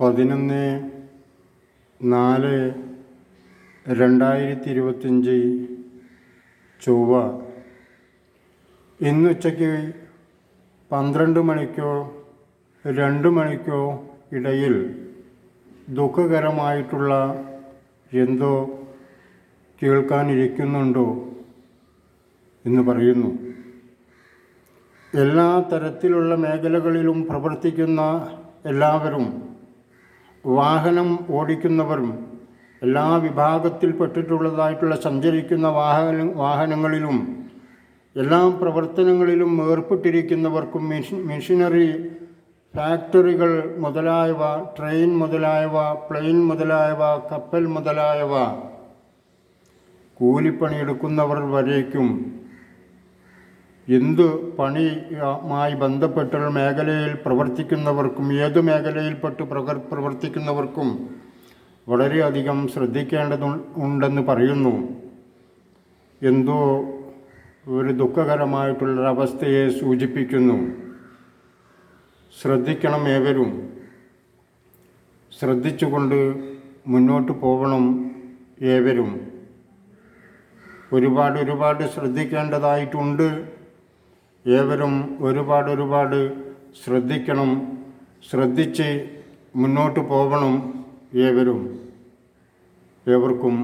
പതിനൊന്ന് നാല് രണ്ടായിരത്തി ഇരുപത്തഞ്ച് ചൊവ്വ ഇന്നുച്ചയ്ക്ക് പന്ത്രണ്ട് മണിക്കോ രണ്ട് മണിക്കോ ഇടയിൽ ദുഃഖകരമായിട്ടുള്ള എന്തോ കേൾക്കാനിരിക്കുന്നുണ്ടോ എന്ന് പറയുന്നു. എല്ലാ തരത്തിലുള്ള മേഖലകളിലും പ്രവർത്തിക്കുന്ന എല്ലാവരും വാഹനം ഓടിക്കുന്നവരും എല്ലാ വിഭാഗത്തിൽപ്പെട്ടിട്ടുള്ളതായിട്ടുള്ള സഞ്ചരിക്കുന്ന വാഹന വാഹനങ്ങളിലും എല്ലാ പ്രവർത്തനങ്ങളിലും ഏർപ്പെട്ടിരിക്കുന്നവർക്കും മെഷി മെഷീനറി ഫാക്ടറികൾ മുതലായവ ട്രെയിൻ മുതലായവ പ്ലെയിൻ മുതലായവ കപ്പൽ മുതലായവ കൂലിപ്പണിയെടുക്കുന്നവർ വരേക്കും എന്ത് പണിയുമായി ബന്ധപ്പെട്ടുള്ള മേഖലയിൽ പ്രവർത്തിക്കുന്നവർക്കും ഏത് മേഖലയിൽപ്പെട്ട് പ്രവർ പ്രവർത്തിക്കുന്നവർക്കും വളരെയധികം ശ്രദ്ധിക്കേണ്ടതു ഉണ്ടെന്ന് പറയുന്നു. എന്തോ ഒരു ദുഃഖകരമായിട്ടുള്ളൊരവസ്ഥയെ സൂചിപ്പിക്കുന്നു. ശ്രദ്ധിക്കണം ഏവരും. ശ്രദ്ധിച്ചുകൊണ്ട് മുന്നോട്ട് പോകണം ഏവരും. ഒരുപാട് ഒരുപാട് ശ്രദ്ധിക്കേണ്ടതായിട്ടുണ്ട് ഏവരും ഒരുപാട് ഒരുപാട് ശ്രദ്ധിക്കണം ശ്രദ്ധിച്ച് മുന്നോട്ട് പോകണം ഏവരും. ഏവർക്കും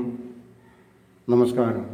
നമസ്കാരം.